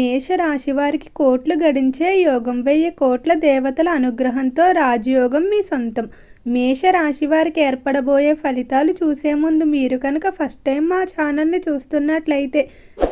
మేషరాశి వారికి కోట్లు గడించే యోగం. వెయ్యి కోట్ల దేవతల అనుగ్రహంతో రాజయోగం మీ సొంతం. మేషరాశి వారికి ఏర్పడబోయే ఫలితాలు చూసే ముందు మీరు కనుక ఫస్ట్ టైం మా ఛానల్ని చూస్తున్నట్లయితే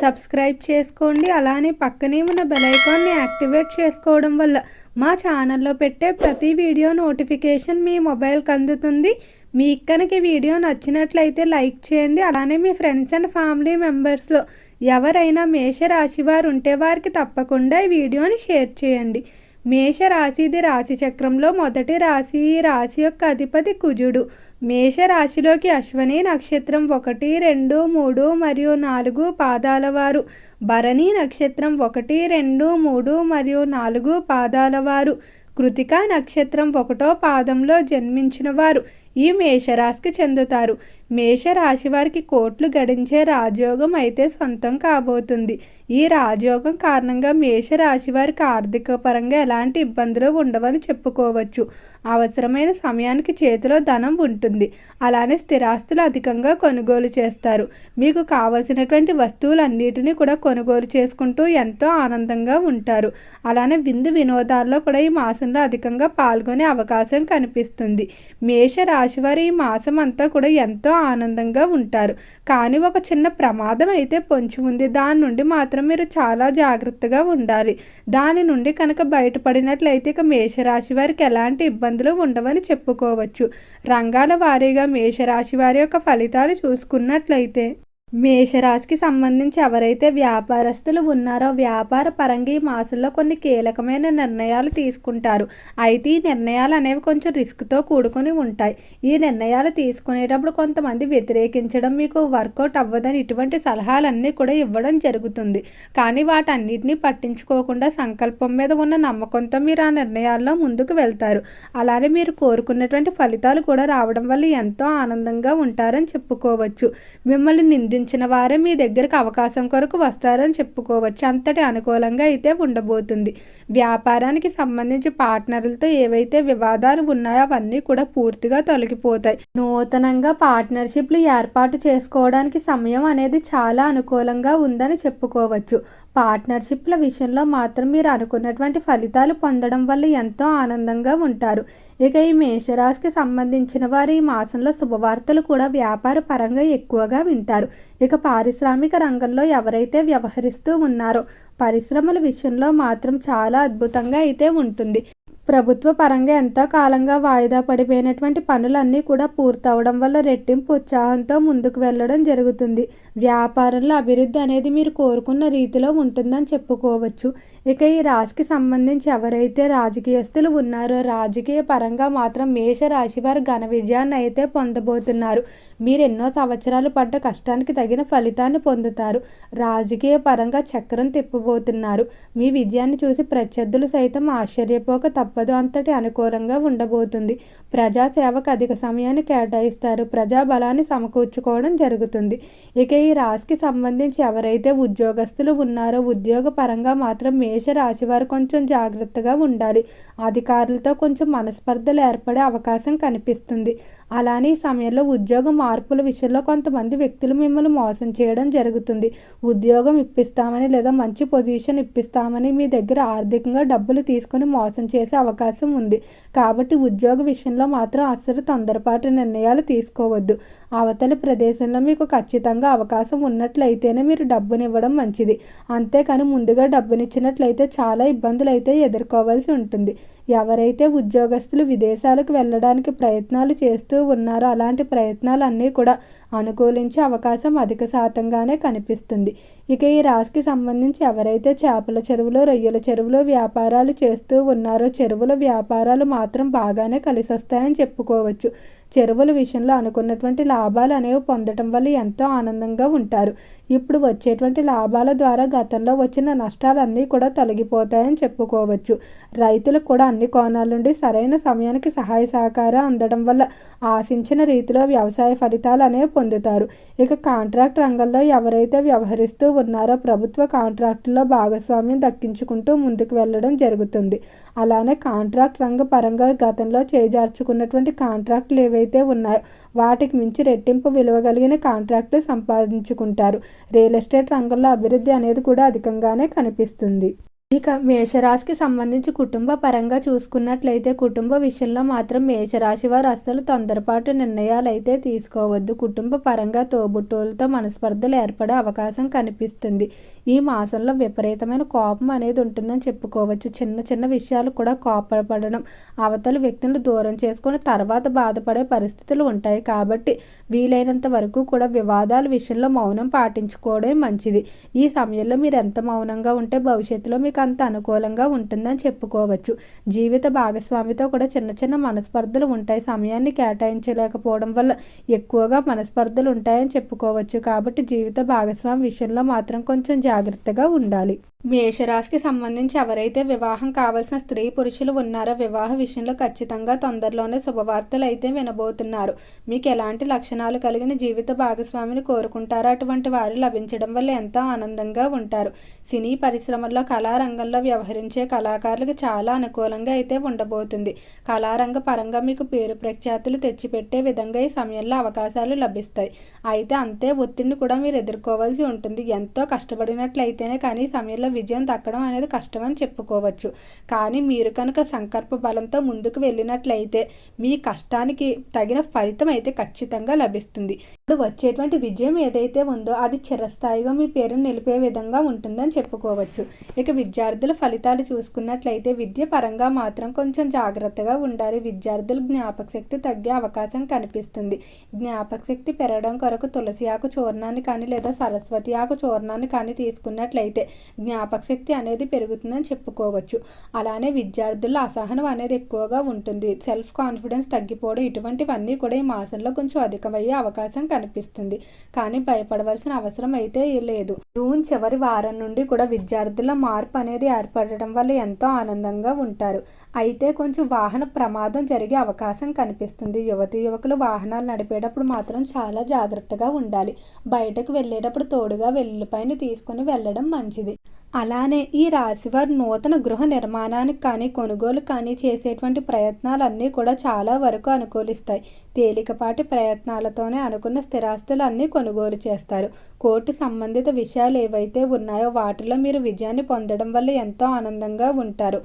సబ్స్క్రైబ్ చేసుకోండి. అలానే పక్కనే ఉన్న బెలైకాన్ని యాక్టివేట్ చేసుకోవడం వల్ల మా ఛానల్లో పెట్టే ప్రతి వీడియో నోటిఫికేషన్ మీ మొబైల్కి అందుతుంది. మీకు కనుక వీడియో నచ్చినట్లయితే లైక్ చేయండి. అలానే మీ ఫ్రెండ్స్ అండ్ ఫ్యామిలీ మెంబర్స్లో ఎవరైనా మేషరాశి వారు ఉంటే వారికి తప్పకుండా ఈ వీడియోని షేర్ చేయండి. మేషరాశి ఇది రాశి చక్రంలో మొదటి రాశి. రాశి యొక్క అధిపతి కుజుడు. మేషరాశిలోకి అశ్వని నక్షత్రం ఒకటి రెండు మూడు మరియు నాలుగు పాదాల వారు. భరణి నక్షత్రం ఒకటి రెండు మూడు మరియు నాలుగు పాదాల వారు. కృతికా నక్షత్రం ఒకటో పాదంలో జన్మించిన వారు ఈ మేషరాశికి చెందుతారు. మేషరాశి వారికి కోట్లు గడించే రాజయోగం అయితే సొంతం కాబోతుంది. ఈ రాజయోగం కారణంగా మేషరాశి వారికి ఆర్థిక పరంగా ఎలాంటి ఇబ్బందులు ఉండవని చెప్పుకోవచ్చు. అవసరమైన సమయానికి చేతిలో ధనం ఉంటుంది. అలానే స్థిరాస్తులు అధికంగా కొనుగోలు చేస్తారు. మీకు కావలసినటువంటి వస్తువులన్నిటినీ కూడా కొనుగోలు చేసుకుంటూ ఎంతో ఆనందంగా ఉంటారు. అలానే విందు వినోదాల్లో కూడా ఈ మాసంలో అధికంగా పాల్గొనే అవకాశం కనిపిస్తుంది. మేషరాశి వారి ఈ మాసం అంతా కూడా ఎంతో ఆనందంగా ఉంటారు. కానీ ఒక చిన్న ప్రమాదం అయితే పొంచి ఉంది. దాని నుండి మాత్రం మీరు చాలా జాగ్రత్తగా ఉండాలి. దాని నుండి కనుక బయటపడినట్లయితే ఇక మేషరాశి వారికి ఎలాంటి ఇబ్బందులు ఉండవని చెప్పుకోవచ్చు. రంగాల వారీగా మేషరాశి వారి యొక్క ఫలితాలు చూసుకున్నట్లయితే మేషరాశికి సంబంధించి ఎవరైతే వ్యాపారస్తులు ఉన్నారో వ్యాపార పరంగా ఈ మాసంలో కొన్ని కీలకమైన నిర్ణయాలు తీసుకుంటారు. అయితే ఈ నిర్ణయాలు అనేవి కొంచెం రిస్క్తో కూడుకొని ఉంటాయి. ఈ నిర్ణయాలు తీసుకునేటప్పుడు కొంతమంది వ్యతిరేకించడం మీకు వర్కౌట్ అవ్వదని ఇటువంటి సలహాలన్నీ కూడా ఇవ్వడం జరుగుతుంది. కానీ వాటన్నిటిని పట్టించుకోకుండా సంకల్పం మీద ఉన్న నమ్మకంతో మీరు ఆ నిర్ణయాల్లో ముందుకు వెళ్తారు. అలానే మీరు కోరుకున్నటువంటి ఫలితాలు కూడా రావడం వల్ల ఎంతో ఆనందంగా ఉంటారని చెప్పుకోవచ్చు. మిమ్మల్ని నింది సాధించిన వారు మీ దగ్గరకు అవకాశం కొరకు వస్తారని చెప్పుకోవచ్చు. అంతటి అనుకూలంగా అయితే ఉండబోతుంది. వ్యాపారానికి సంబంధించి పార్ట్నర్లతో ఏవైతే వివాదాలు ఉన్నాయో అవన్నీ కూడా పూర్తిగా తొలగిపోతాయి. నూతనంగా పార్ట్నర్షిప్లు ఏర్పాటు చేసుకోవడానికి సమయం అనేది చాలా అనుకూలంగా ఉందని చెప్పుకోవచ్చు. పార్ట్నర్షిప్ల విషయంలో మాత్రం మీరు అనుకున్నటువంటి ఫలితాలు పొందడం వల్ల ఎంతో ఆనందంగా ఉంటారు. ఇక ఈ మేషరాశికి సంబంధించిన వారు ఈ మాసంలో శుభవార్తలు కూడా వ్యాపార పరంగా ఎక్కువగా వింటారు. ఇక పారిశ్రామిక రంగంలో ఎవరైతే వ్యవహరిస్తూ ఉన్నారో పరిశ్రమల విషయంలో మాత్రం చాలా అద్భుతంగా అయితే ఉంటుంది. ప్రభుత్వ పరంగా ఎంతో కాలంగా వాయిదా పడిపోయినటువంటి పనులన్నీ కూడా పూర్తవడం వల్ల రెట్టింపు ఉత్సాహంతో ముందుకు వెళ్ళడం జరుగుతుంది. వ్యాపారంలో అభివృద్ధి అనేది మీరు కోరుకున్న రీతిలో ఉంటుందని చెప్పుకోవచ్చు. ఇక ఈ రాశికి సంబంధించి ఎవరైతే రాజకీయస్తులు ఉన్నారో రాజకీయ పరంగా మాత్రం మేష రాశి వారు ఘన విజయాన్ని అయితే పొందబోతున్నారు. మీరు ఎన్నో సంవత్సరాలు పడ్డ కష్టానికి తగిన ఫలితాన్ని పొందుతారు. రాజకీయ పరంగా చక్రం తిప్పబోతున్నారు. మీ విజయాన్ని చూసి ప్రత్యర్థులు సైతం ఆశ్చర్యపోక తప్ప తప్పదు అంతటి అనుకూలంగా ఉండబోతుంది. ప్రజాసేవకు అధిక సమయాన్ని కేటాయిస్తారు. ప్రజాబలాన్ని సమకూర్చుకోవడం జరుగుతుంది. ఇక ఈ రాశికి సంబంధించి ఎవరైతే ఉద్యోగస్తులు ఉన్నారో ఉద్యోగ పరంగా మాత్రం మేష రాశి వారు కొంచెం జాగ్రత్తగా ఉండాలి. అధికారులతో కొంచెం మనస్పర్ధలు ఏర్పడే అవకాశం కనిపిస్తుంది. అలానే ఈ సమయంలో ఉద్యోగ మార్పుల విషయంలో కొంతమంది వ్యక్తులు మిమ్మల్ని మోసం చేయడం జరుగుతుంది. ఉద్యోగం ఇప్పిస్తామని లేదా మంచి పొజిషన్ ఇప్పిస్తామని మీ దగ్గర ఆర్థికంగా డబ్బులు తీసుకొని మోసం చేసే అవకాశం ఉంది. కాబట్టి ఉద్యోగ విషయంలో మాత్రం అస్సలు తొందరపాటు నిర్ణయాలు తీసుకోవద్దు. అవతల ప్రదేశంలో మీకు ఖచ్చితంగా అవకాశం ఉన్నట్లయితేనే మీరు డబ్బునివ్వడం మంచిది. అంతేకాని ముందుగా డబ్బునిచ్చినట్లయితే చాలా ఇబ్బందులు అయితే ఎదుర్కోవాల్సి ఉంటుంది. ఎవరైతే ఉద్యోగస్తులు విదేశాలకు వెళ్ళడానికి ప్రయత్నాలు చేస్తూ ఉన్నారో అలాంటి ప్రయత్నాలన్నీ కూడా అనుకూలించే అవకాశం అధిక శాతంగానే కనిపిస్తుంది. ఇక ఈ రాశికి సంబంధించి ఎవరైతే చేపల చెరువులో రొయ్యల చెరువులో వ్యాపారాలు చేస్తూ ఉన్నారో చెరువు చెరువుల వ్యాపారాలు మాత్రం బాగానే కలిసొస్తాయని చెప్పుకోవచ్చు. చెరువుల విషయంలో అనుకున్నటువంటి లాభాలు అనేవి పొందడం వల్ల ఎంతో ఆనందంగా ఉంటారు. ఇప్పుడు వచ్చేటువంటి లాభాల ద్వారా గతంలో వచ్చిన నష్టాలన్నీ కూడా తొలగిపోతాయని చెప్పుకోవచ్చు. రైతులకు కూడా అన్ని కోణాల నుండి సరైన సమయానికి సహాయ సహకారం అందడం వల్ల ఆశించిన రీతిలో వ్యవసాయ ఫలితాలు అనేవి పొందుతారు. ఇక కాంట్రాక్ట్ రంగంలో ఎవరైతే వ్యవహరిస్తూ ఉన్నారో ప్రభుత్వ కాంట్రాక్టుల్లో భాగస్వామ్యం దక్కించుకుంటూ ముందుకు వెళ్ళడం జరుగుతుంది. అలానే కాంట్రాక్ట్ రంగ పరంగా గతంలో చేజార్చుకున్నటువంటి కాంట్రాక్టులు ఏవైతే ఏవైతే ఉన్నాయో వాటికి మించి రెట్టింపు విలువ కలిగిన కాంట్రాక్టులు సంపాదించుకుంటారు. రియల్ ఎస్టేట్ రంగంలో అభివృద్ధి అనేది కూడా అధికంగానే కనిపిస్తుంది. ఇక మేషరాశికి సంబంధించి కుటుంబ పరంగా చూసుకున్నట్లయితే కుటుంబ విషయంలో మాత్రం మేషరాశి వారు అస్సలు తొందరపాటు నిర్ణయాలు అయితే తీసుకోవద్దు. కుటుంబ పరంగా తోబుట్టువులతో మనస్పర్ధలు ఏర్పడే అవకాశం కనిపిస్తుంది. ఈ మాసంలో విపరీతమైన కోపం అనేది ఉంటుందని చెప్పుకోవచ్చు. చిన్న చిన్న విషయాలు కూడా కోపపడడం అవతల వ్యక్తులను దూరం చేసుకుని తర్వాత బాధపడే పరిస్థితులు ఉంటాయి. కాబట్టి వీలైనంత వరకు కూడా వివాదాల విషయంలో మౌనం పాటించుకోవడం మంచిది. ఈ సమయంలో మీరు ఎంత మౌనంగా ఉంటే భవిష్యత్తులో మీకు అంత అనుకూలంగా ఉంటుందని చెప్పుకోవచ్చు. జీవిత భాగస్వామితో కూడా చిన్న చిన్న మనస్పర్ధలు ఉంటాయి. సమయాన్ని కేటాయించలేకపోవడం వల్ల ఎక్కువగా మనస్పర్ధలు ఉంటాయని చెప్పుకోవచ్చు. కాబట్టి జీవిత భాగస్వామి విషయంలో మాత్రం కొంచెం జాగ్రత్తగా ఉండాలి. మేషరాశికి సంబంధించి ఎవరైతే వివాహం కావాల్సిన స్త్రీ పురుషులు ఉన్నారో వివాహ విషయంలో ఖచ్చితంగా తొందరలోనే శుభవార్తలు అయితే వినబోతున్నారు. మీకు ఎలాంటి లక్షణాలు కలిగిన జీవిత భాగస్వామిని కోరుకుంటారో అటువంటి వారు లభించడం వల్ల ఎంతో ఆనందంగా ఉంటారు. సినీ పరిశ్రమల్లో కళారంగంలో వ్యవహరించే కళాకారులకు చాలా అనుకూలంగా అయితే ఉండబోతుంది. కళారంగ పరంగా మీకు పేరు ప్రఖ్యాతులు తెచ్చిపెట్టే విధంగా ఈ సమయంలో అవకాశాలు లభిస్తాయి. అయితే అంతే ఒత్తిడిని కూడా మీరు ఎదుర్కోవాల్సి ఉంటుంది. ఎంతో కష్టపడినట్లయితేనే కానీ ఈ సమయంలో విజయం దక్కడం అనేది కష్టమని చెప్పుకోవచ్చు. కానీ మీరు కనుక సంకల్ప బలంతో ముందుకు వెళ్ళినట్లయితే మీ కష్టానికి తగిన ఫలితం అయితే ఖచ్చితంగా లభిస్తుంది. ఇప్పుడు వచ్చేటువంటి విజయం ఏదైతే ఉందో అది చిరస్థాయిగా మీ పేరును నిలిపే విధంగా ఉంటుందని చెప్పుకోవచ్చు. ఇక విద్యార్థుల ఫలితాలు చూసుకున్నట్లయితే విద్య పరంగా మాత్రం కొంచెం జాగ్రత్తగా ఉండాలి. విద్యార్థుల జ్ఞాపక శక్తి తగ్గే అవకాశం కనిపిస్తుంది. జ్ఞాపక శక్తి పెరగడం కొరకు తులసి ఆకు చూర్ణాన్ని కానీ లేదా సరస్వతి ఆకు చూర్ణాన్ని కానీ తీసుకున్నట్లయితే జ్ఞాపక శక్తి అనేది పెరుగుతుందని చెప్పుకోవచ్చు. అలానే విద్యార్థుల్లో అసహనం అనేది ఎక్కువగా ఉంటుంది. సెల్ఫ్ కాన్ఫిడెన్స్ తగ్గిపోవడం ఇటువంటివన్నీ కూడా ఈ మాసంలో కొంచెం అధికమయ్యే అవకాశం కనిపిస్తుంది కానీ భయపడవలసిన అవసరం అయితే లేదు. జూన్ చివరి వారం నుండి కూడా విద్యార్థుల మార్పు అనేది ఏర్పడటం వల్ల ఎంతో ఆనందంగా ఉంటారు. అయితే కొంచెం వాహన ప్రమాదం జరిగే అవకాశం కనిపిస్తుంది. యువతి యువకులు వాహనాలు నడిపేటప్పుడు మాత్రం చాలా జాగ్రత్తగా ఉండాలి. బయటకు వెళ్ళేటప్పుడు తోడుగా వెల్లుపైన తీసుకుని వెళ్ళడం మంచిది. అలానే ఈ రాశివారు నూతన గృహ నిర్మాణానికి కానీ కొనుగోలు కానీ చేసేటువంటి ప్రయత్నాలన్నీ కూడా చాలా వరకు అనుకూలిస్తాయి. తేలికపాటి ప్రయత్నాలతోనే అనుకున్న స్థిరాస్తులన్నీ కొనుగోలు చేస్తారు. కోర్టు సంబంధిత విషయాలు ఏవైతే ఉన్నాయో వాటిలో మీరు విజయాన్ని పొందడం వల్ల ఎంతో ఆనందంగా ఉంటారు.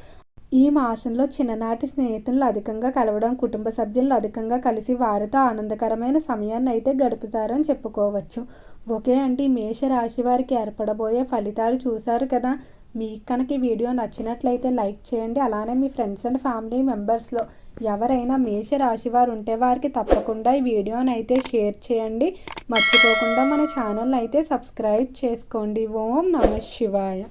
ఈ మాసంలో చిన్ననాటి స్నేహితులను అధికంగా కలవడం కుటుంబ సభ్యులను అధికంగా కలిసి వారితో ఆనందకరమైన సమయాన్ని అయితే గడుపుతారని చెప్పుకోవచ్చు. ఓకే అంటే మేషరాశి వారికి ఏర్పడబోయే ఫలితాలు చూశారు కదా. మీకు కనుక ఈ వీడియో నచ్చినట్లయితే లైక్ చేయండి. అలానే మీ ఫ్రెండ్స్ అండ్ ఫ్యామిలీ మెంబర్స్లో ఎవరైనా మేష రాశి వారు ఉంటే వారికి తప్పకుండా ఈ వీడియోని అయితే షేర్ చేయండి. మర్చిపోకుండా మన ఛానల్ అయితే సబ్స్క్రైబ్ చేసుకోండి. ఓం నమ శివాయ.